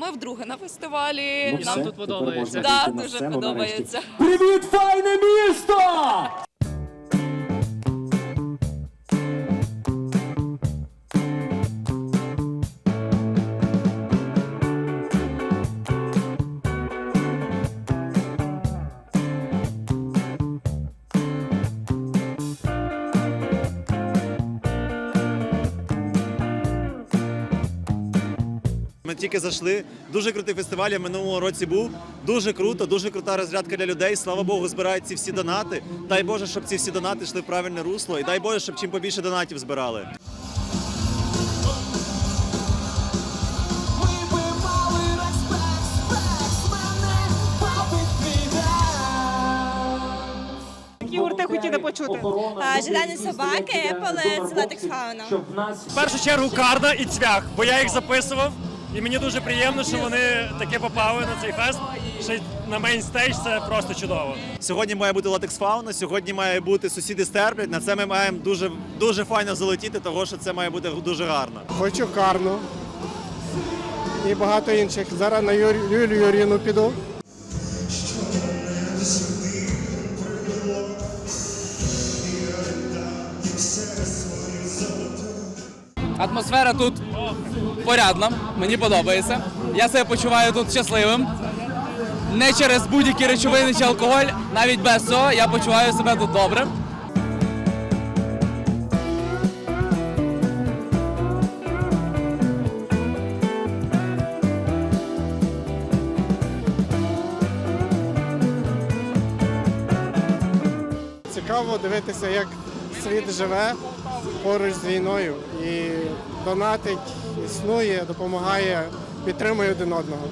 Ми вдруге на фестивалі. Ну, Нам все, тут тепер подобається. можна да, на дуже сцену подобається. нарешті. Привіт, файне місто! Ми тільки зайшли. Дуже крутий фестиваль. Я в минулому році був. Дуже круто, дуже крута розрядка для людей. Слава Богу, збирають ці всі донати. Дай Боже, щоб ці всі донати йшли в правильне русло. І дай Боже, щоб чим побільше донатів збирали. Гурти хотіли почути? Жадани собаки, Еполет, Латекс Фауна. В першу чергу Карда і Цвях, бо я їх записував. І мені дуже приємно, що вони таки попали на цей фест. Ще на мейнстейдж це просто чудово. Сьогодні має бути латекс фауна, сьогодні має бути сусіди стерплять. На це ми маємо дуже дуже файно залетіти, того що це має бути дуже гарно. Хочу карну і багато інших. Зараз на Юлію Юріну піду. Атмосфера тут порядна, мені подобається. Я себе почуваю тут щасливим. Не через будь-які речовини чи алкоголь, навіть без цього я почуваю себе тут добре. Цікаво дивитися, як світ живе поруч з війною і донатить, існує, допомагає, підтримує один одного.